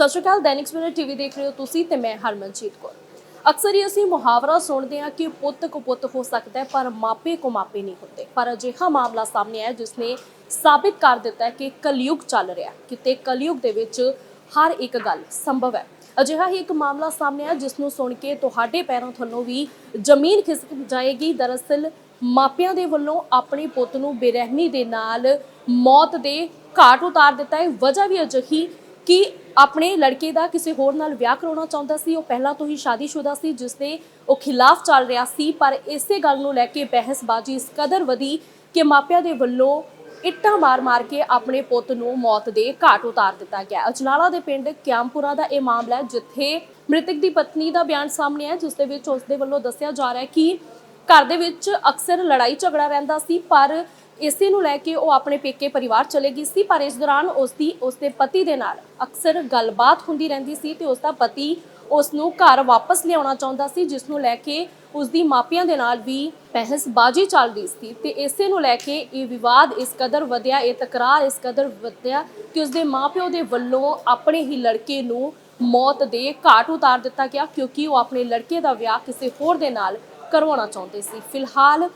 ਸਤਿ ਸ਼੍ਰੀ ਅਕਾਲ, ਦੈਨਿਕ ਸਵੇਰਾ ਟੀਵੀ ਦੇਖ ਰਹੇ ਹੋ ਤੁਸੀਂ ਤੇ ਮੈਂ ਹਰਮਨਜੀਤ ਕੌਰ। ਅਕਸਰ ਹੀ ਅਸੀਂ ਮੁਹਾਵਰਾ ਸੁਣਦੇ ਹਾਂ ਕਿ ਪੁੱਤ ਕੋ ਪੁੱਤ ਹੋ ਸਕਦਾ ਹੈ, ਪਰ ਮਾਪੇ ਕੋ ਮਾਪੇ ਨਹੀਂ ਹੁੰਦੇ। ਪਰ ਅਜਿਹਾ ਮਾਮਲਾ ਸਾਹਮਣੇ ਆਇਆ ਜਿਸ ਨੇ ਸਾਬਿਤ ਕਰ ਦਿੱਤਾ ਹੈ ਕਿ ਕਲਯੁਗ ਚੱਲ ਰਿਹਾ ਹੈ। ਕਿਤੇ ਕਲਯੁਗ ਦੇ ਵਿੱਚ ਹਰ ਇੱਕ ਗੱਲ ਸੰਭਵ ਹੈ। ਅਜਿਹਾ ਹੀ ਇੱਕ ਮਾਮਲਾ ਸਾਹਮਣੇ ਆਇਆ ਜਿਸ ਨੂੰ ਸੁਣ ਕੇ ਤੁਹਾਡੇ ਪੈਰਾਂ ਥੱਲੋਂ ਵੀ ਜ਼ਮੀਨ ਖਿਸਕ ਜਾਏਗੀ। ਦਰਅਸਲ ਮਾਪਿਆਂ ਦੇ ਵੱਲੋਂ ਆਪਣੇ ਪੁੱਤ ਨੂੰ ਬੇਰਹਿਮੀ ਦੇ ਨਾਲ ਮੌਤ ਦੇ ਘਾਟ ਉਤਾਰ ਦਿੱਤਾ ਹੈ। ਵਜ੍ਹਾ ਵੀ ਅਜਿਹੀ ਕਿ ਆਪਣੇ ਲੜਕੇ ਦਾ ਕਿਸੇ ਹੋਰ ਨਾਲ ਵਿਆਹ ਕਰਾਉਣਾ ਚਾਹੁੰਦਾ ਸੀ, ਉਹ ਪਹਿਲਾਂ ਤੋਂ ਹੀ ਸ਼ਾਦੀशुदा ਸੀ ਜਿਸ ਦੇ ਉਹ ਖਿਲਾਫ ਚੱਲ ਰਿਹਾ ਸੀ, ਪਰ ਇਸੇ ਗੱਲ ਨੂੰ ਲੈ ਕੇ ਬਹਿਸਬਾਜ਼ੀ ਇਸ ਕਦਰ ਵਧੀ ਕਿ ਮਾਪਿਆਂ ਦੇ ਵੱਲੋਂ ਇੱਟਾਂ ਮਾਰ-ਮਾਰ ਕੇ ਆਪਣੇ ਪੁੱਤ ਨੂੰ ਮੌਤ ਦੇ ਘਾਟ ਉਤਾਰ ਦਿੱਤਾ ਗਿਆ। ਅਜਨਾਲਾ ਦੇ ਪਿੰਡ ਕਿਆਮਪੁਰਾ ਦਾ ਇਹ ਮਾਮਲਾ ਹੈ, ਜਿੱਥੇ ਮ੍ਰਿਤਕ ਦੀ ਪਤਨੀ ਦਾ ਬਿਆਨ ਸਾਹਮਣੇ ਆਇਆ ਜਿਸ ਦੇ ਵਿੱਚ ਉਸ ਦੇ ਵੱਲੋਂ ਦੱਸਿਆ ਜਾ ਰਿਹਾ ਹੈ ਕਿ ਘਰ ਦੇ ਵਿੱਚ ਅਕਸਰ ਲੜਾਈ ਝਗੜਾ ਰਹਿੰਦਾ ਸੀ, ਪਰ ਇਸੇ ਨੂੰ ਲੈ ਕੇ ਉਹ ਆਪਣੇ ਪੇਕੇ ਪਰਿਵਾਰ ਚਲੇ ਗਈ ਸੀ, ਪਰ ਇਸ ਦੌਰਾਨ ਉਸ ਦੀ ਉਸ ਦੇ ਪਤੀ ਦੇ ਨਾਲ ਅਕਸਰ ਗੱਲਬਾਤ ਹੁੰਦੀ ਰਹਿੰਦੀ ਸੀ ਤੇ ਉਸ ਦਾ ਪਤੀ ਉਸ ਨੂੰ ਘਰ ਵਾਪਸ ਲਿਆਉਣਾ ਚਾਹੁੰਦਾ ਸੀ, ਜਿਸ ਨੂੰ ਲੈ ਕੇ ਉਸ ਦੀ ਮਾਪਿਆਂ ਦੇ ਨਾਲ ਵੀ ਬਹਿਸਬਾਜ਼ੀ ਚੱਲਦੀ ਸੀ ਤੇ ਇਸੇ ਨੂੰ ਲੈ ਕੇ ਇਹ ਵਿਵਾਦ ਇਸ ਕਦਰ ਵਧਿਆ, ਇਹ ਤਕਰਾਰ ਇਸ ਕਦਰ ਵਧਿਆ ਕਿ ਉਸ ਦੇ ਮਾਪਿਓ ਦੇ ਵੱਲੋਂ ਆਪਣੇ ਹੀ ਲੜਕੇ ਨੂੰ ਮੌਤ ਦੇ ਘਾਟ ਉਤਾਰ ਦਿੱਤਾ ਗਿਆ, ਕਿਉਂਕਿ ਉਹ ਆਪਣੇ ਲੜਕੇ ਦਾ ਵਿਆਹ ਕਿਸੇ ਹੋਰ ਦੇ ਨਾਲ ਕਰਵਾਉਣਾ ਚਾਹੁੰਦੇ ਸੀ। ਫਿਲਹਾਲ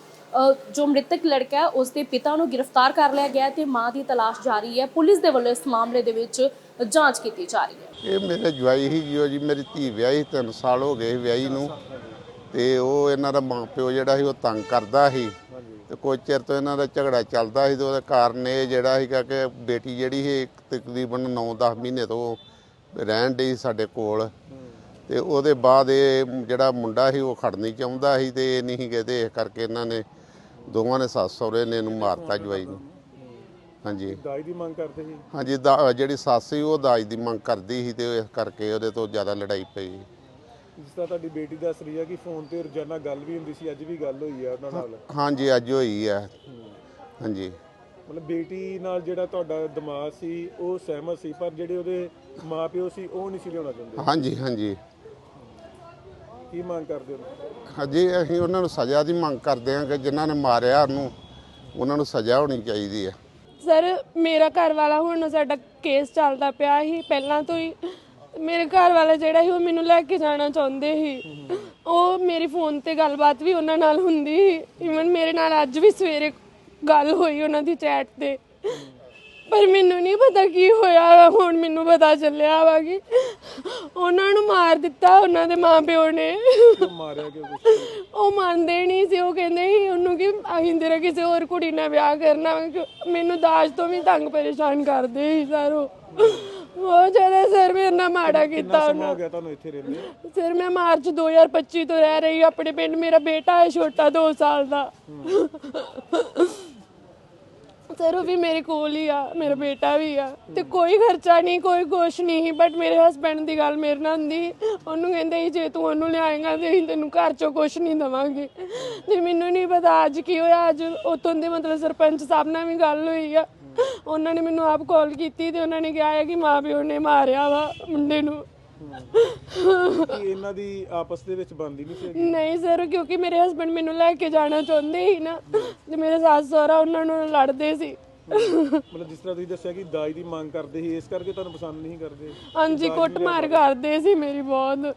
ਜੋ ਮ੍ਰਿਤਕ ਲੜਕਾ ਹੈ ਉਸ ਦੇ ਪਿਤਾ ਨੂੰ ਗ੍ਰਿਫਤਾਰ ਕਰ ਲਿਆ ਗਿਆ ਤੇ ਮਾਂ ਦੀ ਤਲਾਸ਼ ਜਾਰੀ ਹੈ। ਪੁਲਿਸ ਦੇ ਵੱਲੋਂ ਇਸ ਮਾਮਲੇ ਦੇ ਵਿੱਚ ਜਾਂਚ ਕੀਤੀ ਜਾ ਰਹੀ ਹੈ। ਇਹ ਮੇਰੇ ਜਵਾਈ ਹੀ ਜਿਓ ਜੀ, ਮੇਰੀ ਧੀ ਵਿਆਹੀ 3 ਸਾਲ ਹੋ ਗਏ ਵਿਆਹੀ ਨੂੰ। ਤੇ ਉਹ ਇਹਨਾਂ ਦਾ ਮਾਂ ਪਿਓ ਜਿਹੜਾ ਸੀ, ਉਹ ਤੰਗ ਕਰਦਾ ਸੀ। ਤੇ ਕੁਝ ਚਿਰ ਤੋਂ ਇਹਨਾਂ ਦਾ ਝਗੜਾ ਚੱਲਦਾ ਸੀ ਤੇ ਉਹਦੇ ਕਾਰਨ ਇਹ ਜਿਹੜਾ ਸੀਗਾ ਕਿ ਬੇਟੀ ਜਿਹੜੀ ਸੀ ਤਕਰੀਬਨ 9-10 ਮਹੀਨੇ ਤੋਂ ਰਹਿਣ ਡਈ ਸਾਡੇ ਕੋਲ। ਤੇ ਉਹਦੇ ਬਾਅਦ ਇਹ ਜਿਹੜਾ ਮੁੰਡਾ ਸੀ, ਉਹ ਖੜਨੀ ਚਾਹੁੰਦਾ ਸੀ ਤੇ ਇਹ ਨਹੀਂ ਗਏ ਤੇ ਇਸ ਕਰਕੇ ਇਹਨਾਂ ਨੇ ਦੋਵਾਂ ਨੇ ਸੱਸ ਸਹੁਰੇ ਨੇ ਇਹਨੂੰ ਮਾਰਤਾ ਜਵਾਈ ਨੂੰ। ਹਾਂਜੀ। ਦਾਈ ਦੀ ਮੰਗ ਕਰਦੇ ਸੀ? ਹਾਂਜੀ ਦਾ ਜਿਹੜੀ ਸੱਸ ਸੀ ਉਹ ਦਾਜ ਦੀ ਮੰਗ ਕਰਦੀ ਸੀ ਤੇ ਇਸ ਕਰਕੇ ਉਹਦੇ ਤੋਂ ਜ਼ਿਆਦਾ ਲੜਾਈ ਪਈ। ਜਿਸ ਤਰ੍ਹਾਂ ਤੁਹਾਡੀ ਬੇਟੀ ਦੱਸ ਰਹੀ ਹੈ ਕਿ ਫੋਨ ਤੇ ਰੋਜ਼ਾਨਾ ਗੱਲ ਵੀ ਹੁੰਦੀ ਸੀ ਅੱਜ ਵੀ ਗੱਲ ਹੋਈ ਹੈ ਉਹਨਾਂ ਨਾਲ। ਹਾਂਜੀ ਅੱਜ ਹੋਈ ਹੈ ਹਾਂਜੀ। ਮਤਲਬ ਬੇਟੀ ਨਾਲ ਜਿਹੜਾ ਤੁਹਾਡਾ ਦਿਮਾਗ ਸੀ ਉਹ ਸਹਿਮਤ ਸੀ ਪਰ ਜਿਹੜੇ ਉਹਦੇ ਮਾਪਿਓ ਸੀ ਉਹ ਨਹੀਂ ਸੀ ਲਿਆਉਣਾ ਚਾਹੁੰਦੇ। ਹਾਂਜੀ ਹਾਂਜੀ। ਕੀ ਮੰਗ ਕਰਦੇ ਹੋ? ਹਾਂਜੀ ਅਸੀਂ ਉਹਨਾਂ ਨੂੰ ਸਜ਼ਾ ਦੀ ਮੰਗ ਕਰਦੇ ਹਾਂ ਕਿ ਜਿਨ੍ਹਾਂ ਨੇ ਮਾਰਿਆ ਉਹਨੂੰ ਉਹਨਾਂ ਨੂੰ ਸਜ਼ਾ ਹੋਣੀ ਚਾਹੀਦੀ ਹੈ। ਸਰ ਮੇਰਾ ਘਰ ਵਾਲਾ ਹੁਣ ਸਾਡਾ ਕੇਸ ਚੱਲਦਾ ਪਿਆ ਸੀ ਪਹਿਲਾਂ ਤੋਂ ਹੀ। ਮੇਰੇ ਘਰ ਵਾਲਾ ਜਿਹੜਾ ਸੀ ਉਹ ਮੈਨੂੰ ਲੈ ਕੇ ਜਾਣਾ ਚਾਹੁੰਦੇ ਸੀ। ਉਹ ਮੇਰੀ ਫੋਨ ਤੇ ਗੱਲਬਾਤ ਵੀ ਉਹਨਾਂ ਨਾਲ ਹੁੰਦੀ ਸੀ। ਇਵਨ ਮੇਰੇ ਨਾਲ ਅੱਜ ਵੀ ਸਵੇਰੇ ਗੱਲ ਹੋਈ ਉਹਨਾਂ ਦੀ ਚੈਟ ਤੇ। ਪਰ ਮੈਨੂੰ ਨਹੀਂ ਪਤਾ ਕੀ ਹੋਇਆ ਹੁਣ ਮੈਨੂੰ ਪਤਾ ਚੱਲਿਆ ਵਾ ਕਿ ਉਹਨਾਂ ਨੂੰ ਮਾਰ ਦਿੱਤਾ ਉਹਨਾਂ ਦੇ ਮਾਪਿਓ ਨੇ। ਮਾਰਿਆ ਉਹ ਮੰਨਦੇ ਨਹੀਂ ਸੀ ਉਹ ਕਹਿੰਦੇ ਸੀ ਉਹਨੂੰ ਕਿ ਅਸੀਂ ਤੇਰਾ ਕਿਸੇ ਹੋਰ ਕੁੜੀ ਨਾਲ ਵਿਆਹ ਕਰਨਾ ਮੈਨੂੰ ਦਾਜ ਤੋਂ ਵੀ ਤੰਗ ਪਰੇਸ਼ਾਨ ਕਰਦੇ ਸੀ ਸਰ ਉਹ। ਬਹੁਤ ਜ਼ਿਆਦਾ ਸਰ ਮੇਰੇ ਨਾਲ ਮਾੜਾ ਕੀਤਾ ਸਮਾਂ ਹੋ ਉਹਨਾਂ ਗਿਆ ਤੁਹਾਨੂੰ ਇੱਥੇ ਰਹਿੰਦੇ ਸਰ ਮੈਂ ਮਾਰਚ 2025 ਤੋਂ ਰਹਿ ਰਹੀ ਆਪਣੇ ਪਿੰਡ ਮੇਰਾ ਬੇਟਾ ਹੈ ਛੋਟਾ 2 ਸਾਲ ਦਾ। ਸਰ, ਉਹ ਵੀ ਮੇਰੇ ਕੋਲ ਹੀ ਆ, ਮੇਰਾ ਬੇਟਾ ਵੀ ਆ। ਤੇ ਕੋਈ ਖਰਚਾ ਨਹੀਂ, ਕੋਈ ਕੁਛ ਨਹੀਂ ਬਟ ਮੇਰੇ ਹਸਬੰਡ ਦੀ ਗੱਲ ਮੇਰੇ ਨਾਲ ਹੁੰਦੀ। ਉਹਨੂੰ ਕਹਿੰਦੇ ਸੀ, ਜੇ ਤੂੰ ਉਹਨੂੰ ਲਿਆਏਗਾ ਤੇ ਅਸੀਂ ਤੈਨੂੰ ਘਰ ਚੋਂ ਕੁਛ ਨਹੀਂ ਦੇਵਾਂਗੇ। ਤੇ ਮੈਨੂੰ ਨਹੀਂ ਪਤਾ ਅੱਜ ਕੀ ਹੋਇਆ, ਅੱਜ ਉਤੋਂ ਦੇ ਮਤਲਬ ਸਰਪੰਚ ਸਾਹਿਬ ਨਾਲ ਵੀ ਗੱਲ ਹੋਈ ਆ। ਉਹਨਾਂ ਨੇ ਮੈਨੂੰ ਆਪ ਕਾਲ ਕੀਤੀ ਤੇ ਉਹਨਾਂ ਨੇ ਕਿਹਾ ਹੈ ਕਿ ਮਾਂ ਪਿਓ ਨੇ ਮਾਰਿਆ ਵਾ ਮੁੰਡੇ ਨੂੰ। ਕਿ ਇਹਨਾਂ ਦੀ ਆਪਸ ਦੇ ਵਿੱਚ ਬੰਦੀ ਨਹੀਂ ਸੀ ਨਹੀਂ ਸਰ ਕਿਉਂਕਿ ਮੇਰੇ ਹਸਬੰਡ ਮੈਨੂੰ ਲੈ ਕੇ ਜਾਣਾ ਚਾਹੁੰਦੇ ਸੀ ਨਾ। ਤੇ ਮੇਰੇ ਸੱਸ ਸਹੁਰਾ ਉਹਨਾਂ ਨੂੰ ਲੜਦੇ ਸੀ। ਮਤਲਬ ਜਿਸ ਤਰ੍ਹਾਂ ਤੁਸੀਂ ਦੱਸਿਆ ਕਿ ਦਾਈ ਦੀ ਮੰਗ ਕਰਦੇ ਸੀ ਇਸ ਕਰਕੇ ਤੁਹਾਨੂੰ ਪਸੰਦ ਨਹੀਂ ਕਰਦੇ? ਹਾਂਜੀ ਕੁੱਟਮਾਰ ਕਰਦੇ ਸੀ ਮੇਰੀ ਬਹੁਤ।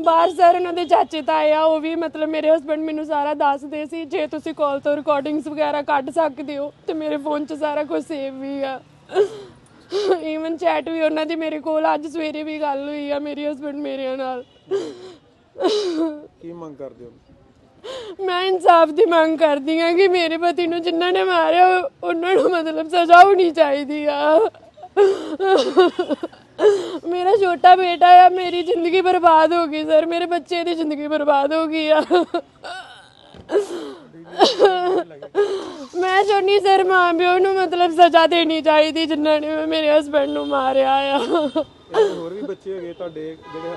ਬਾਹਰ ਸਰ ਉਹਨਾਂ ਦੇ ਚਾਚੇ ਤਾਏ ਆ ਉਹ ਵੀ ਮਤਲਬ ਮੇਰੇ ਹਸਬੰਡ ਮੈਨੂੰ ਸਾਰਾ ਦੱਸਦੇ ਸੀ ਜੇ ਤੁਸੀਂ ਕਾਲ ਤੋਂ ਰਿਕਾਰਡਿੰਗਸ ਵਗੈਰਾ ਕੱਢ ਸਕਦੇ ਹੋ ਤੇ ਮੇਰੇ ਫੋਨ 'ਚ ਸਾਰਾ ਕੁਝ ਸੇਵ ਵੀ ਆ। ਈਵਨ ਚੈਟ ਵੀ ਉਹਨਾਂ ਦੀ ਮੇਰੇ ਕੋਲ ਅੱਜ ਸਵੇਰੇ ਵੀ ਗੱਲ ਹੋਈ ਆ ਮੇਰੇ ਹਸਬੰਡ ਮੇਰੇ ਨਾਲ। ਕੀ ਮੰਗ ਕਰਦੇ ਹੋ? ਮੈਂ ਇਨਸਾਫ ਦੀ ਮੰਗ ਕਰਦੀ ਹਾਂ ਕਿ ਮੇਰੇ ਪਤੀ ਨੂੰ ਜਿਨ੍ਹਾਂ ਨੇ ਮਾਰਿਆ ਉਹਨਾਂ ਨੂੰ ਮਤਲਬ ਸਜ਼ਾ ਹੋਣੀ ਚਾਹੀਦੀ ਆ। ਮੇਰਾ ਛੋਟਾ ਬੇਟਾ ਆ ਮੇਰੀ ਜ਼ਿੰਦਗੀ ਬਰਬਾਦ ਹੋ ਗਈ ਸਰ। ਮੇਰੇ ਬੱਚੇ ਦੀ ਜ਼ਿੰਦਗੀ ਬਰਬਾਦ ਹੋ ਗਈ ਆ। ਮੈਂ ਚਾਹੁੰਦੀ ਸਰ ਮਾਂ ਪਿਓ ਨੂੰ ਮਤਲਬ ਸਜ਼ਾ ਦੇਣੀ ਚਾਹੀਦੀ ਜਿਨ੍ਹਾਂ ਨੇ ਮੇਰੇ ਹਸਬੰਡ ਨੂੰ ਮਾਰਿਆ ਆ। ਹੋਰ ਵੀ ਬੱਚੇ ਹੈਗੇ ਤੁਹਾਡੇ ਜਿਹੜੇ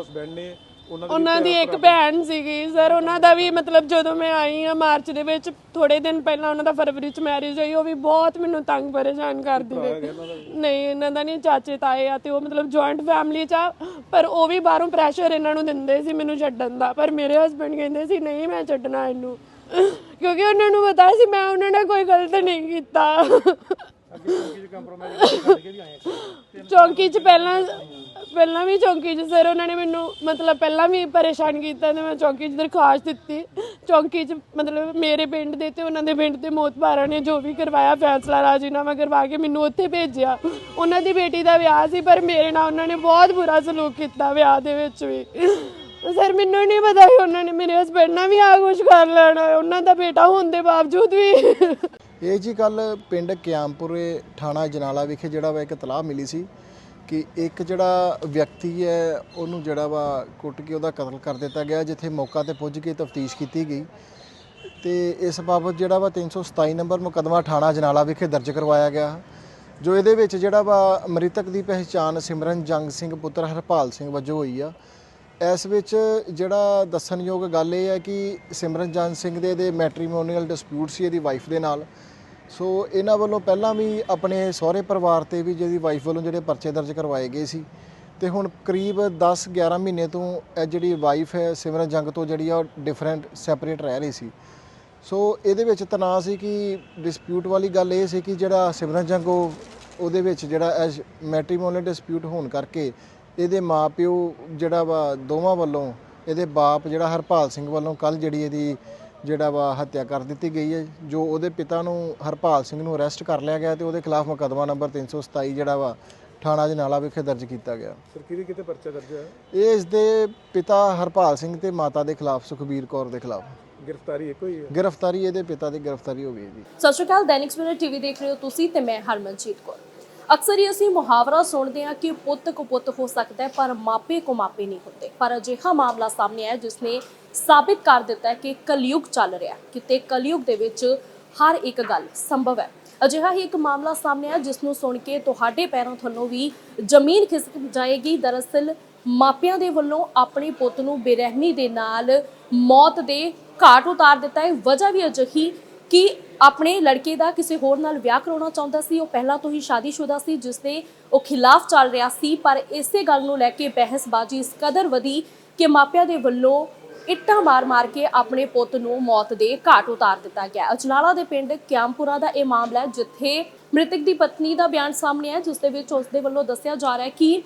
ਹਸਬੰਡ ਨੇ ਉਹਨਾਂ ਦੇ ਉਹਨਾਂ ਦੀ ਇੱਕ ਭੈਣ ਸੀਗੀ ਸਰ ਉਹਨਾਂ ਦਾ ਵੀ ਮਤਲਬ ਜਦੋਂ ਮੈਂ ਆਈ ਆ ਮਾਰਚ ਦੇ ਵਿੱਚ ਥੋੜੇ ਦਿਨ ਪਹਿਲਾਂ ਉਹਨਾਂ ਦਾ ਫਰਵਰੀ ਚ ਮੈਰਿਜ ਹੋਈ ਉਹ ਵੀ ਬਹੁਤ ਮੈਨੂੰ ਤੰਗ ਪਰੇਸ਼ਾਨ ਕਰਦੀ ਨੇ ਨਹੀਂ ਇਹਨਾਂ ਦਾ ਨਹੀਂ ਚਾਚੇ ਤਾਏ ਆ ਤੇ ਉਹ ਮਤਲਬ ਜੁਆਇੰਟ ਫੈਮਿਲੀ ਚ ਆ ਪਰ ਉਹ ਵੀ ਬਾਹਰੋਂ ਪ੍ਰੈਸ਼ਰ ਇਹਨਾਂ ਨੂੰ ਦਿੰਦੇ ਸੀ ਮੈਨੂੰ ਛੱਡਣ ਦਾ ਪਰ ਮੇਰੇ ਹਸਬੰਡ ਕਹਿੰਦੇ ਸੀ ਨਹੀਂ ਮੈਂ ਛੱਡਣਾ ਇਹਨੂੰ। ਕਿਉਂਕਿ ਉਹਨਾਂ ਨੂੰ ਪਤਾ ਸੀ ਮੈਂ ਉਹਨਾਂ ਨਾਲ ਕੋਈ ਗਲਤ ਨਹੀਂ ਕੀਤਾ। ਚੌਂਕੀ 'ਚ ਪਹਿਲਾਂ ਪਹਿਲਾਂ ਵੀ ਚੌਂਕੀ 'ਚ ਸਰ ਉਹਨਾਂ ਨੇ ਮੈਨੂੰ ਮਤਲਬ ਪਹਿਲਾਂ ਵੀ ਪਰੇਸ਼ਾਨ ਕੀਤਾ ਤੇ ਮੈਂ ਚੌਂਕੀ 'ਚ ਦਰਖਾਸਤ ਦਿੱਤੀ। ਚੌਂਕੀ 'ਚ ਮਤਲਬ ਮੇਰੇ ਪਿੰਡ ਦੇ ਤੇ ਉਹਨਾਂ ਦੇ ਪਿੰਡ ਦੇ ਮੋਤਬਾਰਾਂ ਨੇ ਜੋ ਵੀ ਕਰਵਾਇਆ, ਫੈਸਲਾ ਰਾਜੀਨਾਮਾ ਕਰਵਾ ਕੇ ਮੈਨੂੰ ਉੱਥੇ ਭੇਜਿਆ। ਉਹਨਾਂ ਦੀ ਬੇਟੀ ਦਾ ਵਿਆਹ ਸੀ, ਪਰ ਮੇਰੇ ਨਾਲ ਉਹਨਾਂ ਨੇ ਬਹੁਤ ਬੁਰਾ ਸਲੂਕ ਕੀਤਾ ਵਿਆਹ ਦੇ ਵਿੱਚ ਵੀ। ਸਰ ਮੈਨੂੰ ਨਹੀਂ ਪਤਾ ਕਿ ਉਹਨਾਂ ਨੇ ਮੇਰੇ ਹਸਬੰਡ ਨਾਲ ਵੀ ਆ ਕੁਝ ਕਰ ਲੈਣਾ, ਉਹਨਾਂ ਦਾ ਬੇਟਾ ਹੋਣ ਦੇ ਬਾਵਜੂਦ ਵੀ। ਇਹ ਜੀ ਕੱਲ ਪਿੰਡ ਕਿਆਮਪੁਰੇ ਥਾਣਾ ਜਨਾਲਾ ਵਿਖੇ ਜਿਹੜਾ ਵਾ ਇੱਕ ਤਲਾਹ ਮਿਲੀ ਸੀ ਕਿ ਇੱਕ ਜਿਹੜਾ ਵਿਅਕਤੀ ਹੈ, ਉਹਨੂੰ ਜਿਹੜਾ ਵਾ ਕੁੱਟ ਕੇ ਉਹਦਾ ਕਤਲ ਕਰ ਦਿੱਤਾ ਗਿਆ, ਜਿੱਥੇ ਮੌਕਾ ਤੇ ਪੁੱਜ ਕੇ ਤਫਤੀਸ਼ ਕੀਤੀ ਗਈ। ਤੇ ਇਸ ਬਾਬਤ ਜਿਹੜਾ ਵਾ 327 ਨੰਬਰ ਮੁਕੱਦਮਾ ਥਾਣਾ ਜਨਾਲਾ ਵਿਖੇ ਦਰਜ ਕਰਵਾਇਆ ਗਿਆ, ਜੋ ਇਹਦੇ ਵਿੱਚ ਜਿਹੜਾ ਵਾ ਮ੍ਰਿਤਕ ਦੀ ਪਹਿਚਾਣ ਸਿਮਰਨ ਜੰਗ ਸਿੰਘ ਪੁੱਤਰ ਹਰਪਾਲ ਸਿੰਘ ਵਜੋਂ ਹੋਈ ਆ। ਇਸ ਵਿੱਚ ਜਿਹੜਾ ਦੱਸਣਯੋਗ ਗੱਲ ਇਹ ਹੈ ਕਿ ਸਿਮਰਨਜਾਨ ਸਿੰਘ ਦੇ ਦੇ ਮੈਟ੍ਰੀਮੋਨੀਅਲ ਡਿਸਪਿਊਟ ਸੀ ਇਹਦੀ ਵਾਈਫ ਦੇ ਨਾਲ। ਸੋ ਇਹਨਾਂ ਵੱਲੋਂ ਪਹਿਲਾਂ ਵੀ ਆਪਣੇ ਸਹੁਰੇ ਪਰਿਵਾਰ ਤੇ ਵੀ ਜਿਹਦੀ ਵਾਈਫ ਵੱਲੋਂ ਜਿਹੜੇ ਪਰਚੇ ਦਰਜ ਕਰਵਾਏ ਗਏ ਸੀ ਤੇ ਹੁਣ ਕਰੀਬ 10 11 ਮਹੀਨੇ ਤੋਂ ਇਹ ਜਿਹੜੀ ਵਾਈਫ ਹੈ ਸਿਮਰਨ ਜੰਗ ਤੋਂ ਜਿਹੜੀ ਆ ਉਹ ਡਿਫਰੈਂਟ ਸੈਪਰੇਟ ਰਹਿ ਰਹੀ ਸੀ। ਸੋ ਇਹਦੇ ਵਿੱਚ ਤਣਾਅ ਸੀ ਕਿ ਡਿਸਪਿਊਟ ਵਾਲੀ ਗੱਲ ਇਹ ਸੀ ਕਿ ਜਿਹੜਾ ਸਿਮਰਨ ਜੰਗ ਉਹ ਉਹਦੇ ਵਿੱਚ ਜਿਹੜਾ ਮੈਟ੍ਰੀਮੋਨੀਅਲ ਡਿਸਪਿਊਟ ਹੋਣ ਕਰਕੇ ਇਹਦੇ ਮਾਪਿਓ ਜਿਹੜਾ ਵਾ ਦੋਵਾਂ ਵੱਲੋਂ ਇਹਦੇ ਬਾਪ ਜਿਹੜਾ ਹਰਪਾਲ ਸਿੰਘ ਵੱਲੋਂ ਕੱਲ ਜਿਹੜੀ ਇਹਦੀ ਜਿਹੜਾ ਵਾ ਹੱਤਿਆ ਕਰ ਦਿੱਤੀ ਗਈ ਹੈ ਜੋ ਉਹਦੇ ਪਿਤਾ ਨੂੰ ਹਰਪਾਲ ਸਿੰਘ ਨੂੰ ਅਰੈਸਟ ਕਰ ਲਿਆ ਗਿਆ ਤੇ ਉਹਦੇ ਖਿਲਾਫ ਮੁਕੱਦਮਾ ਨੰਬਰ 327 ਜਿਹੜਾ ਵਾ ਥਾਣਾ ਜਨਾਲਾ ਵਿਖੇ ਦਰਜ ਕੀਤਾ ਗਿਆ। ਸਰ ਕਿਹਦੇ ਕਿਤੇ ਪਰਚਾ ਦਰਜ ਹੋਇਆ? ਇਹ ਇਸ ਦੇ ਪਿਤਾ ਹਰਪਾਲ ਸਿੰਘ ਤੇ ਮਾਤਾ ਦੇ ਖਿਲਾਫ ਸੁਖਬੀਰ ਕੌਰ ਦੇ ਖਿਲਾਫ। ਗ੍ਰਿਫਤਾਰੀ ਇੱਕੋ ਹੀ ਹੈ? ਗ੍ਰਿਫਤਾਰੀ ਇਹਦੇ ਪਿਤਾ ਦੀ ਗ੍ਰਿਫਤਾਰੀ ਹੋ ਗਈ ਜੀ। ਸਤਿ ਸ਼੍ਰੀ ਅਕਾਲ ਦੈਨਿਕ ਸਵੇਰਾ ਟੀਵੀ ਦੇਖ ਰਹੇ ਹੋ ਤੁਸੀਂ ਤੇ ਮੈਂ ਹਰਮਨਜੀਤ ਕੌਰ। ਅਕਸਰ ਹੀ ਅਸੀਂ ਮੁਹਾਵਰਾ ਸੁਣਦੇ ਹਾਂ ਕਿ ਪੁੱਤ ਕੋ ਪੁੱਤ ਹੋ ਸਕਦਾ ਹੈ, ਪਰ ਮਾਪੇ ਕੋ ਮਾਪੇ ਨਹੀਂ ਹੁੰਦੇ। ਪਰ ਅਜਿਹਾ ਮਾਮਲਾ ਸਾਹਮਣੇ ਆਇਆ, ਜਿਸ ਨੇ ਸਾਬਿਤ ਕਰ ਦਿੱਤਾ ਹੈ ਕਿ ਕਲਯੁਗ ਚੱਲ ਰਿਹਾ ਕਿਤੇ ਕਲਯੁਗ ਦੇ ਵਿੱਚ ਹਰ ਇੱਕ ਗੱਲ ਸੰਭਵ ਹੈ। ਅਜਿਹਾ ਹੀ ਇੱਕ ਮਾਮਲਾ ਸਾਹਮਣੇ ਆਇਆ, ਜਿਸ ਨੂੰ ਸੁਣ ਕੇ ਤੁਹਾਡੇ ਪੈਰਾਂ ਥੱਲੋਂ ਵੀ ਜ਼ਮੀਨ ਖਿਸਕ ਜਾਏਗੀ। ਦਰਅਸਲ, ਮਾਪਿਆਂ ਦੇ ਵੱਲੋਂ ਆਪਣੇ ਪੁੱਤ ਨੂੰ ਬੇਰਹਿਮੀ ਦੇ ਨਾਲ ਮੌਤ ਦੇ ਘਾਟ ਉਤਾਰ ਦਿੱਤਾ ਹੈ। ਵਜ੍ਹਾ ਵੀ ਅਜਿਹੀ ਕਿ ਆਪਣੇ ਲੜਕੇ ਦਾ ਕਿਸੇ ਹੋਰ ਨਾਲ ਵਿਆਹ ਕਰਾਉਣਾ ਚਾਹੁੰਦਾ ਸੀ, ਉਹ ਪਹਿਲਾਂ ਤੋਂ ਹੀ ਸ਼ਾਦੀशुदा ਸੀ ਜਿਸ ਦੇ ਉਹ ਖਿਲਾਫ ਚੱਲ ਰਿਹਾ ਸੀ, ਪਰ ਇਸੇ ਗੱਲ ਨੂੰ ਲੈ ਕੇ ਬਹਿਸਬਾਜ਼ੀ ਇਸ ਕਦਰ ਵਧੀ ਕਿ ਮਾਪਿਆਂ ਦੇ ਵੱਲੋਂ ਇੱਟਾਂ ਮਾਰ-ਮਾਰ ਕੇ ਆਪਣੇ ਪੁੱਤ ਨੂੰ ਮੌਤ ਦੇ ਘਾਟ ਉਤਾਰ ਦਿੱਤਾ ਗਿਆ। ਅਜਨਾਲਾ ਦੇ ਪਿੰਡ ਕਿਆਮਪੁਰਾ ਦਾ ਇਹ ਮਾਮਲਾ ਹੈ, ਜਿੱਥੇ ਮ੍ਰਿਤਕ ਦੀ ਪਤਨੀ ਦਾ ਬਿਆਨ ਸਾਹਮਣੇ ਆਇਆ ਜਿਸ ਦੇ ਵਿੱਚ ਉਸ ਦੇ ਵੱਲੋਂ ਦੱਸਿਆ ਜਾ ਰਿਹਾ ਹੈ ਕਿ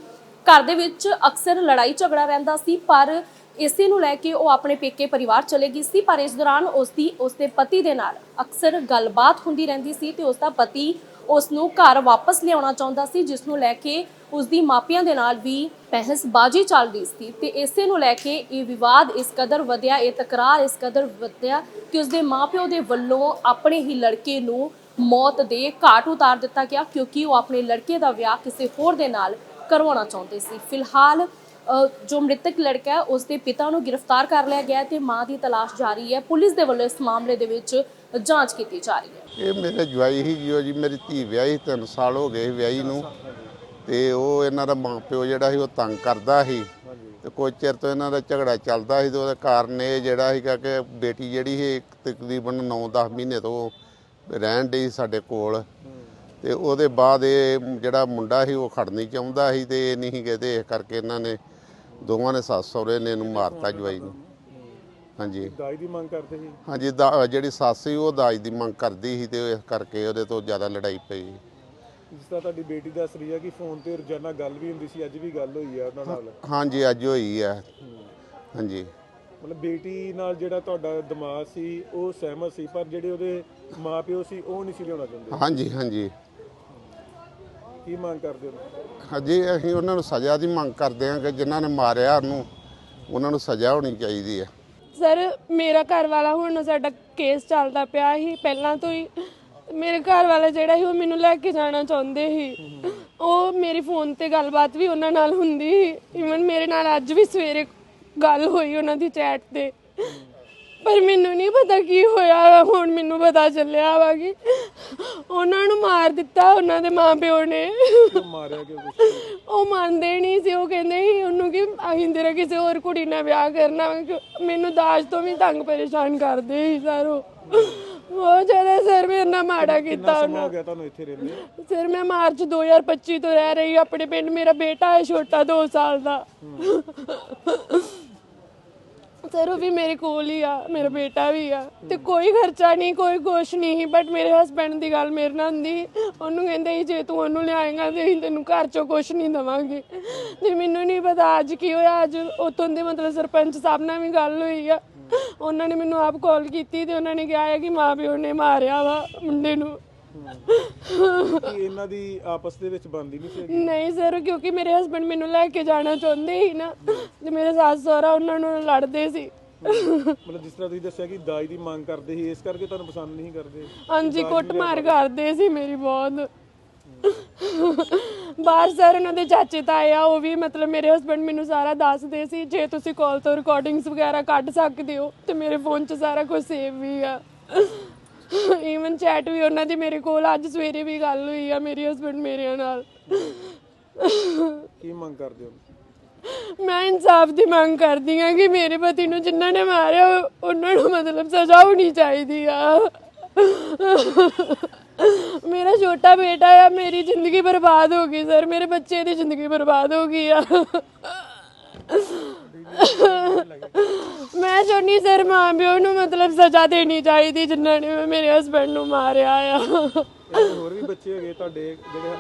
ਘਰ ਦੇ ਵਿੱਚ ਅਕਸਰ ਲੜਾਈ ਝਗੜਾ ਰਹਿੰਦਾ ਸੀ, ਪਰ ਇਸੇ ਨੂੰ ਲੈ ਕੇ ਉਹ ਆਪਣੇ ਪੇਕੇ ਪਰਿਵਾਰ ਚਲੇ ਗਈ ਸੀ, ਪਰ ਇਸ ਦੌਰਾਨ ਉਸ ਦੀ ਉਸ ਦੇ ਪਤੀ ਦੇ ਨਾਲ ਅਕਸਰ ਗੱਲਬਾਤ ਹੁੰਦੀ ਰਹਿੰਦੀ ਸੀ ਤੇ ਉਸ ਦਾ ਪਤੀ ਉਸ ਨੂੰ ਘਰ ਵਾਪਸ ਲਿਆਉਣਾ ਚਾਹੁੰਦਾ ਸੀ, ਜਿਸ ਨੂੰ ਲੈ ਕੇ ਉਸ ਦੀ ਮਾਪਿਆਂ ਦੇ ਨਾਲ ਵੀ ਬਹਿਸਬਾਜ਼ੀ ਚੱਲ ਰਹੀ ਸੀ ਤੇ ਇਸੇ ਨੂੰ ਲੈ ਕੇ ਇਹ ਵਿਵਾਦ ਇਸ ਕਦਰ ਵਧਿਆ, ਇਹ ਤਕਰਾਰ ਇਸ ਕਦਰ ਵਧਿਆ ਕਿ ਉਸ ਦੇ ਮਾਪਿਓ ਦੇ ਵੱਲੋਂ ਆਪਣੇ ਹੀ ਲੜਕੇ ਨੂੰ ਮੌਤ ਦੇ ਘਾਟ ਉਤਾਰ ਦਿੱਤਾ ਗਿਆ, ਕਿਉਂਕਿ ਉਹ ਆਪਣੇ ਲੜਕੇ ਦਾ ਵਿਆਹ ਕਿਸੇ ਹੋਰ ਦੇ ਨਾਲ ਕਰਵਾਉਣਾ ਚਾਹੁੰਦੇ ਸੀ। ਫਿਲਹਾਲ ਜੋ ਮ੍ਰਿਤਕ ਲੜਕਾ ਹੈ ਉਸ ਦੇ ਪਿਤਾ ਨੂੰ ਗ੍ਰਿਫਤਾਰ ਕਰ ਲਿਆ ਗਿਆ ਤੇ ਮਾਂ ਦੀ ਤਲਾਸ਼ ਜਾਰੀ ਹੈ। ਪੁਲਿਸ ਦੇ ਵੱਲੋਂ ਇਸ ਮਾਮਲੇ ਦੇ ਵਿੱਚ ਜਾਂਚ ਕੀਤੀ ਜਾ ਰਹੀ ਹੈ। ਇਹ ਮੇਰੇ ਜਵਾਈ ਹੀ ਜਿਓ ਜੀ, ਮੇਰੀ ਧੀ ਵਿਆਹੀ 3 ਸਾਲ ਹੋ ਗਏ ਵਿਆਹੀ ਨੂੰ। ਤੇ ਉਹ ਇਹਨਾਂ ਦਾ ਮਾਂ ਜਿਹੜਾ ਸੀ, ਉਹ ਤੰਗ ਕਰਦਾ ਸੀ। ਤੇ ਕੁਝ ਚਿਰ ਤੋਂ ਇਹਨਾਂ ਦਾ ਝਗੜਾ ਚੱਲਦਾ ਸੀ ਤੇ ਉਹਦੇ ਕਾਰਨ ਇਹ ਜਿਹੜਾ ਸੀਗਾ ਕਿ ਬੇਟੀ ਜਿਹੜੀ ਸੀ ਤਕਰੀਬਨ 9-10 ਮਹੀਨੇ ਤੋਂ ਰਹਿਣ ਡਈ ਸਾਡੇ ਕੋਲ। ਤੇ ਉਹਦੇ ਬਾਅਦ ਇਹ ਜਿਹੜਾ ਮੁੰਡਾ ਸੀ, ਉਹ ਖੜਨੀ ਚਾਹੁੰਦਾ ਸੀ ਤੇ ਇਹ ਨਹੀਂ ਗਏ ਤੇ ਇਸ ਕਰਕੇ ਇਹਨਾਂ ਨੇ ਦੋਵਾਂ ਨੇ ਸੱਸ ਸਹੁਰੇ ਨੇ ਇਹਨੂੰ ਮਾਰਤਾ ਜਵਾਈ ਨੂੰ। ਹਾਂਜੀ। ਦਾਜ ਦੀ ਮੰਗ ਕਰਦੇ ਸੀ? ਹਾਂਜੀ ਦਾ ਜਿਹੜੀ ਸੱਸ ਸੀ ਉਹ ਦਾਜ ਦੀ ਮੰਗ ਕਰਦੀ ਸੀ ਤੇ ਇਸ ਕਰਕੇ ਉਹਦੇ ਤੋਂ ਜ਼ਿਆਦਾ ਲੜਾਈ ਪਈ। ਜਿਸ ਤਰ੍ਹਾਂ ਤੁਹਾਡੀ ਬੇਟੀ ਦੱਸ ਰਹੀ ਹੈ ਕਿ ਫੋਨ ਤੇ ਰੋਜ਼ਾਨਾ ਗੱਲ ਵੀ ਹੁੰਦੀ ਸੀ ਅੱਜ ਵੀ ਗੱਲ ਹੋਈ ਆ ਉਹਨਾਂ ਨਾਲ। ਹਾਂਜੀ ਅੱਜ ਹੋਈ ਹੈ ਹਾਂਜੀ। ਮਤਲਬ ਬੇਟੀ ਨਾਲ ਜਿਹੜਾ ਤੁਹਾਡਾ ਦਿਮਾਗ ਸੀ ਉਹ ਸਹਿਮਤ ਸੀ ਪਰ ਜਿਹੜੇ ਉਹਦੇ ਮਾਪਿਓ ਸੀ ਉਹ ਨਹੀਂ ਸੀ ਲਿਆਉਣਾ ਚਾਹੁੰਦੇ। ਹਾਂਜੀ ਹਾਂਜੀ। ਕੀ ਮੰਗ ਕਰਦੇ ਹੋ? ਹਾਂਜੀ ਅਸੀਂ ਉਹਨਾਂ ਨੂੰ ਸਜ਼ਾ ਦੀ ਮੰਗ ਕਰਦੇ ਹਾਂ ਕਿ ਜਿਨ੍ਹਾਂ ਨੇ ਮਾਰਿਆ ਉਹਨੂੰ ਉਹਨਾਂ ਨੂੰ ਸਜ਼ਾ ਹੋਣੀ ਚਾਹੀਦੀ ਹੈ। ਸਰ ਮੇਰਾ ਘਰ ਵਾਲਾ ਹੁਣ ਸਾਡਾ ਕੇਸ ਚੱਲਦਾ ਪਿਆ ਸੀ। ਪਹਿਲਾਂ ਤੋਂ ਹੀ ਮੇਰੇ ਘਰ ਵਾਲਾ ਜਿਹੜਾ ਸੀ ਉਹ ਮੈਨੂੰ ਲੈ ਕੇ ਜਾਣਾ ਚਾਹੁੰਦੇ ਸੀ। ਉਹ ਮੇਰੀ ਫੋਨ ਤੇ ਗੱਲਬਾਤ ਵੀ ਉਹਨਾਂ ਨਾਲ ਹੁੰਦੀ ਸੀ। ਇਵਨ ਮੇਰੇ ਨਾਲ ਅੱਜ ਵੀ ਸਵੇਰੇ ਗੱਲ ਹੋਈ ਉਹਨਾਂ ਦੀ ਚੈਟ ਤੇ। ਪਰ ਮੈਨੂੰ ਨਹੀਂ ਪਤਾ ਕੀ ਹੋਇਆ ਹੁਣ ਮੈਨੂੰ ਪਤਾ ਚੱਲਿਆ ਵਾ ਕਿ ਉਹਨਾਂ ਨੂੰ ਮਾਰ ਦਿੱਤਾ ਉਹਨਾਂ ਦੇ ਮਾਪਿਓ ਨੇ। ਕਿਉਂ ਮਾਰਿਆ ਕਿਉਂ ਕੁਛ? ਉਹ ਮੰਨਦੇ ਨਹੀਂ ਸੀ ਉਹ ਕਹਿੰਦੇ ਸੀ ਉਹਨੂੰ ਕਿ ਅਸੀਂ ਤੇਰਾ ਕਿਸੇ ਹੋਰ ਕੁੜੀ ਨਾਲ ਵਿਆਹ ਕਰਨਾ ਵਾ ਕਿ ਮੈਨੂੰ ਦਾਜ ਤੋਂ ਵੀ ਤੰਗ ਪਰੇਸ਼ਾਨ ਕਰਦੇ ਸੀ ਸਰ। ਉਹ ਉਹ ਜ਼ਿਆਦਾ ਸਰ ਮੇਰੇ ਨਾਲ ਮਾੜਾ ਕੀਤਾ ਉਹਨਾਂ। ਹੋ ਗਿਆ ਤੁਹਾਨੂੰ ਇੱਥੇ ਰਹਿੰਦੇ ਸਰ ਮੈਂ ਮਾਰਚ 2025 ਤੋਂ ਰਹਿ ਰਹੀ ਹਾਂ ਆਪਣੇ ਪਿੰਡ ਮੇਰਾ ਬੇਟਾ ਹੈ ਛੋਟਾ 2 ਸਾਲ ਦਾ। ਸਰ ਉਹ ਵੀ ਮੇਰੇ ਕੋਲ ਹੀ ਆ ਮੇਰਾ ਬੇਟਾ ਵੀ ਆ। ਤੇ ਕੋਈ ਖਰਚਾ ਨਹੀਂ ਕੋਈ ਕੁਛ ਨਹੀਂ ਬਟ ਮੇਰੇ ਹਸਬੰਡ ਦੀ ਗੱਲ ਮੇਰੇ ਨਾਲ ਹੁੰਦੀ। ਉਹਨੂੰ ਕਹਿੰਦੇ ਸੀ, ਜੇ ਤੂੰ ਉਹਨੂੰ ਲਿਆਏਗਾ ਤੇ ਅਸੀਂ ਤੈਨੂੰ ਘਰ ਚੋਂ ਕੁਛ ਨਹੀਂ ਦਵਾਂਗੇ। ਤੇ ਮੈਨੂੰ ਨਹੀਂ ਪਤਾ ਅੱਜ ਕੀ ਹੋਇਆ ਅੱਜ ਉਤੋਂ ਦੇ ਮਤਲਬ ਸਰਪੰਚ ਸਾਹਿਬ ਨਾਲ ਵੀ ਗੱਲ ਹੋਈ ਆ। ਉਹਨਾਂ ਨੇ ਮੈਨੂੰ ਆਪ ਕਾਲ ਕੀਤੀ ਤੇ ਉਹਨਾਂ ਨੇ ਕਿਹਾ ਹੈ ਕਿ ਮਾਂ ਪਿਓ ਨੇ ਮਾਰਿਆ ਵਾ ਮੁੰਡੇ ਨੂੰ। ਕਿ ਇਹਨਾਂ ਦੀ ਆਪਸ ਦੇ ਵਿੱਚ ਬਣਦੀ ਨਹੀਂ ਸੀ। ਨਹੀਂ ਸਰ ਕਿਉਂਕਿ ਮੇਰੇ ਹਸਬੰਡ ਮੈਨੂੰ ਲੈ ਕੇ ਜਾਣਾ ਚਾਹੁੰਦੇ ਸੀ ਨਾ ਤੇ ਮੇਰੇ ਸੱਸ ਸਹੁਰਾ ਉਹਨਾਂ ਨੂੰ ਲੜਦੇ ਸੀ। ਮਤਲਬ ਜਿਸ ਤਰ੍ਹਾਂ ਤੁਸੀਂ ਦੱਸਿਆ ਕਿ ਦਾਜ ਦੀ ਮੰਗ ਕਰਦੇ ਸੀ ਇਸ ਕਰਕੇ ਤੁਹਾਨੂੰ ਪਸੰਦ ਨਹੀਂ ਕਰਦੇ। ਹਾਂਜੀ ਕੁੱਟਮਾਰ ਕਰਦੇ ਸੀ ਮੇਰੀ ਬਹੁਤ। ਬਾਹਰ ਸਰ ਉਹਨਾਂ ਦੇ ਚਾਚੇ ਤਾਏ ਆ ਉਹ ਵੀ ਮਤਲਬ ਮੇਰੇ ਹਸਬੰਡ ਮੈਨੂੰ ਸਾਰਾ ਦੱਸਦੇ ਸੀ ਜੇ ਤੁਸੀਂ ਕਾਲ ਤੋਂ ਰਿਕਾਰਡਿੰਗਸ ਵਗੈਰਾ ਕੱਢ ਸਕਦੇ ਹੋ ਤੇ ਮੇਰੇ ਫੋਨ 'ਚ ਸਾਰਾ ਕੁਝ ਸੇਵ ਵੀ ਆ। ਈਵਨ ਚੈਟ ਵੀ ਉਹਨਾਂ ਦੀ ਮੇਰੇ ਕੋਲ ਅੱਜ ਸਵੇਰੇ ਵੀ ਗੱਲ ਹੋਈ ਆ ਮੇਰੇ ਹਸਬੰਡ ਮੇਰੇ ਨਾਲ। ਕੀ ਮੰਗ ਕਰਦੇ ਹੋ? ਮੈਂ ਇਨਸਾਫ ਦੀ ਮੰਗ ਕਰਦੀ ਹਾਂ ਕਿ ਮੇਰੇ ਪਤੀ ਨੂੰ ਜਿਨ੍ਹਾਂ ਨੇ ਮਾਰਿਆ ਉਹਨਾਂ ਨੂੰ ਮਤਲਬ ਸਜ਼ਾ ਹੋਣੀ ਚਾਹੀਦੀ ਆ। ਮੇਰਾ ਛੋਟਾ ਬੇਟਾ ਆ ਮੇਰੀ ਜ਼ਿੰਦਗੀ ਬਰਬਾਦ ਹੋ ਗਈ ਸਰ। ਮੇਰੇ ਬੱਚੇ ਦੀ ਜ਼ਿੰਦਗੀ ਬਰਬਾਦ ਹੋ ਗਈ ਆ। ਮੈਂ ਚਾਹੁੰਦੀ ਸਰ ਮਾਂ ਪਿਓ ਨੂੰ ਮਤਲਬ ਸਜ਼ਾ ਦੇਣੀ ਚਾਹੀਦੀ ਜਿਨ੍ਹਾਂ ਨੇ ਮੇਰੇ ਹਸਬੰਡ ਨੂੰ ਮਾਰਿਆ ਆ। ਹੋਰ ਵੀ ਬੱਚੇ ਹੈਗੇ ਤੁਹਾਡੇ ਜਿਹੜੇ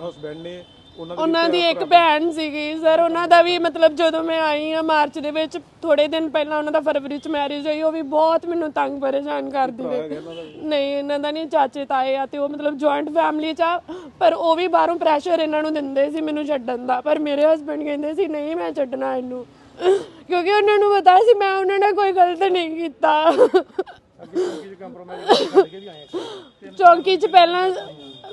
ਹਸਬੰਡ ਨੇ ਉਹਨਾਂ ਦੇ ਉਹਨਾਂ ਦੀ ਇੱਕ ਭੈਣ ਸੀਗੀ ਸਰ ਉਹਨਾਂ ਦਾ ਵੀ ਮਤਲਬ ਜਦੋਂ ਮੈਂ ਆਈ ਆ ਮਾਰਚ ਦੇ ਵਿੱਚ ਥੋੜੇ ਦਿਨ ਪਹਿਲਾਂ ਉਹਨਾਂ ਦਾ ਫਰਵਰੀ ਚ ਮੈਰਿਜ ਹੋਈ ਉਹ ਵੀ ਬਹੁਤ ਮੈਨੂੰ ਤੰਗ ਪਰੇਸ਼ਾਨ ਕਰਦੀ ਨੇ ਨਹੀਂ ਇਹਨਾਂ ਦਾ ਨਹੀਂ ਚਾਚੇ ਤਾਏ ਆ ਤੇ ਉਹ ਮਤਲਬ ਜੁਆਇੰਟ ਫੈਮਿਲੀ ਚ ਆ ਪਰ ਉਹ ਵੀ ਬਾਹਰੋਂ ਪ੍ਰੈਸ਼ਰ ਇਹਨਾਂ ਨੂੰ ਦਿੰਦੇ ਸੀ ਮੈਨੂੰ ਛੱਡਣ ਦਾ ਪਰ ਮੇਰੇ ਹਸਬੰਡ ਕਹਿੰਦੇ ਸੀ ਨਹੀਂ ਮੈਂ ਛੱਡਣਾ ਇਹਨੂੰ। ਕਿਉਂਕਿ ਉਹਨਾਂ ਨੂੰ ਪਤਾ ਸੀ ਮੈਂ ਉਹਨਾਂ ਨਾਲ ਕੋਈ ਗਲਤ ਨਹੀਂ ਕੀਤਾ। ਚੌਂਕੀ 'ਚ ਪਹਿਲਾਂ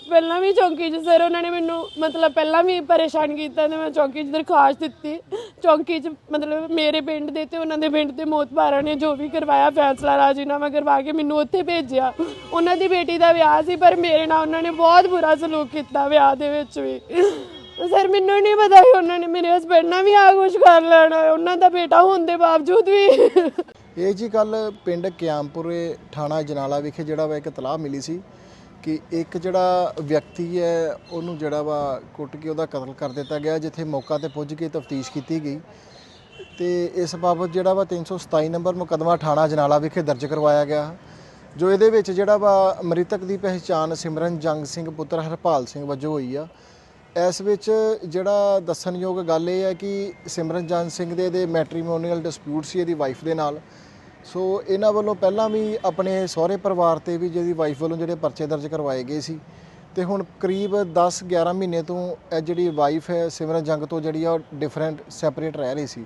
ਪਹਿਲਾਂ ਵੀ ਚੌਂਕੀ 'ਚ ਸਰ ਉਹਨਾਂ ਨੇ ਮੈਨੂੰ ਮਤਲਬ ਪਹਿਲਾਂ ਵੀ ਪਰੇਸ਼ਾਨ ਕੀਤਾ ਤੇ ਮੈਂ ਚੌਂਕੀ 'ਚ ਦਰਖਾਸਤ ਦਿੱਤੀ। ਚੌਂਕੀ 'ਚ ਮਤਲਬ ਮੇਰੇ ਪਿੰਡ ਦੇ ਤੇ ਉਹਨਾਂ ਦੇ ਪਿੰਡ ਦੇ ਮੋਤਬਾਰਾਂ ਨੇ ਜੋ ਵੀ ਕਰਵਾਇਆ ਫੈਸਲਾ ਰਾਜੀਨਾਮਾ ਕਰਵਾ ਕੇ ਮੈਨੂੰ ਉੱਥੇ ਭੇਜਿਆ। ਉਹਨਾਂ ਦੀ ਬੇਟੀ ਦਾ ਵਿਆਹ ਸੀ, ਪਰ ਮੇਰੇ ਨਾਲ ਉਹਨਾਂ ਨੇ ਬਹੁਤ ਬੁਰਾ ਸਲੂਕ ਕੀਤਾ ਵਿਆਹ ਦੇ ਵਿੱਚ ਵੀ। ਸਰ ਮੈਨੂੰ ਨਹੀਂ ਪਤਾ ਕਿ ਉਹਨਾਂ ਨੇ ਮੇਰੇ ਹਸਬੰਡ ਨਾਲ ਵੀ ਆ ਕੁਝ ਕਰ ਲੈਣਾ, ਉਹਨਾਂ ਦਾ ਬੇਟਾ ਹੋਣ ਦੇ ਬਾਵਜੂਦ ਵੀ। ਇਹ ਜੀ ਕੱਲ ਪਿੰਡ ਕਿਆਮਪੁਰੇ ਥਾਣਾ ਜਨਾਲਾ ਵਿਖੇ ਜਿਹੜਾ ਵਾ ਇੱਕ ਤਲਾਹ ਮਿਲੀ ਸੀ ਕਿ ਇੱਕ ਜਿਹੜਾ ਵਿਅਕਤੀ ਹੈ, ਉਹਨੂੰ ਜਿਹੜਾ ਵਾ ਕੁੱਟ ਕੇ ਉਹਦਾ ਕਤਲ ਕਰ ਦਿੱਤਾ ਗਿਆ, ਜਿੱਥੇ ਮੌਕਾ ਤੇ ਪੁੱਜ ਕੇ ਤਫਤੀਸ਼ ਕੀਤੀ ਗਈ। ਤੇ ਇਸ ਬਾਬਤ ਜਿਹੜਾ ਵਾ 327 ਨੰਬਰ ਮੁਕੱਦਮਾ ਥਾਣਾ ਜਨਾਲਾ ਵਿਖੇ ਦਰਜ ਕਰਵਾਇਆ ਗਿਆ, ਜੋ ਇਹਦੇ ਵਿੱਚ ਜਿਹੜਾ ਵਾ ਮ੍ਰਿਤਕ ਦੀ ਪਹਿਚਾਣ ਸਿਮਰਨ ਜੰਗ ਸਿੰਘ ਪੁੱਤਰ ਹਰਪਾਲ ਸਿੰਘ ਵਜੋਂ ਹੋਈ ਆ। ਇਸ ਵਿੱਚ ਜਿਹੜਾ ਦੱਸਣਯੋਗ ਗੱਲ ਇਹ ਹੈ ਕਿ ਸਿਮਰਨਜਨ ਸਿੰਘ ਦੇ ਦੇ ਮੈਟ੍ਰੀਮੋਨੀਅਲ ਡਿਸਪਿਊਟ ਸੀ ਇਹਦੀ ਵਾਈਫ ਦੇ ਨਾਲ। ਸੋ ਇਹਨਾਂ ਵੱਲੋਂ ਪਹਿਲਾਂ ਵੀ ਆਪਣੇ ਸਹੁਰੇ ਪਰਿਵਾਰ ਤੇ ਵੀ ਜਿਹਦੀ ਵਾਈਫ ਵੱਲੋਂ ਜਿਹੜੇ ਪਰਚੇ ਦਰਜ ਕਰਵਾਏ ਗਏ ਸੀ ਤੇ ਹੁਣ ਕਰੀਬ 10 11 ਮਹੀਨੇ ਤੋਂ ਇਹ ਜਿਹੜੀ ਵਾਈਫ ਹੈ ਸਿਮਰਨ ਜੰਗ ਤੋਂ ਜਿਹੜੀ ਆ ਉਹ ਡਿਫਰੈਂਟ ਸੈਪਰੇਟ ਰਹਿ ਰਹੀ ਸੀ।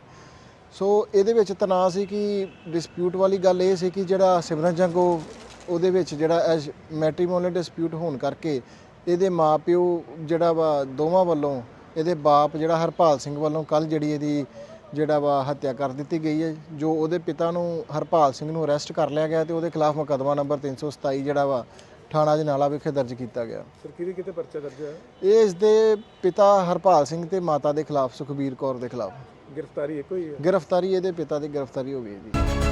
ਸੋ ਇਹਦੇ ਵਿੱਚ ਤਣਾਅ ਸੀ ਕਿ ਡਿਸਪਿਊਟ ਵਾਲੀ ਗੱਲ ਇਹ ਸੀ ਕਿ ਜਿਹੜਾ ਸਿਮਰਨ ਜੰਗ ਉਹ ਉਹਦੇ ਵਿੱਚ ਜਿਹੜਾ ਮੈਟ੍ਰੀਮੋਨੀਅਲ ਡਿਸਪਿਊਟ ਹੋਣ ਕਰਕੇ ਇਹਦੇ ਮਾਪਿਓ ਜਿਹੜਾ ਵਾ ਦੋਵਾਂ ਵੱਲੋਂ ਇਹਦੇ ਬਾਪ ਜਿਹੜਾ ਹਰਪਾਲ ਸਿੰਘ ਵੱਲੋਂ ਕੱਲ ਜਿਹੜੀ ਇਹਦੀ ਜਿਹੜਾ ਵਾ ਹੱਤਿਆ ਕਰ ਦਿੱਤੀ ਗਈ ਹੈ ਜੋ ਉਹਦੇ ਪਿਤਾ ਨੂੰ ਹਰਪਾਲ ਸਿੰਘ ਨੂੰ ਅਰੈਸਟ ਕਰ ਲਿਆ ਗਿਆ ਤੇ ਉਹਦੇ ਖਿਲਾਫ ਮੁਕੱਦਮਾ ਨੰਬਰ 327 ਜਿਹੜਾ ਵਾ ਥਾਣਾ ਜਨਾਲਾ ਵਿਖੇ ਦਰਜ ਕੀਤਾ ਗਿਆ। ਸਰ ਕਿਹਦੇ ਕਿਤੇ ਪਰਚਾ ਦਰਜ ਹੋਇਆ? ਇਹ ਇਸ ਦੇ ਪਿਤਾ ਹਰਪਾਲ ਸਿੰਘ ਤੇ ਮਾਤਾ ਦੇ ਖਿਲਾਫ ਸੁਖਬੀਰ ਕੌਰ ਦੇ ਖਿਲਾਫ। ਗ੍ਰਿਫਤਾਰੀ ਇੱਕੋ ਹੀ ਹੈ? ਗ੍ਰਿਫਤਾਰੀ ਇਹਦੇ ਪਿਤਾ ਦੀ ਗ੍ਰਿਫਤਾਰੀ ਹੋ ਗਈ ਹੈ ਜੀ।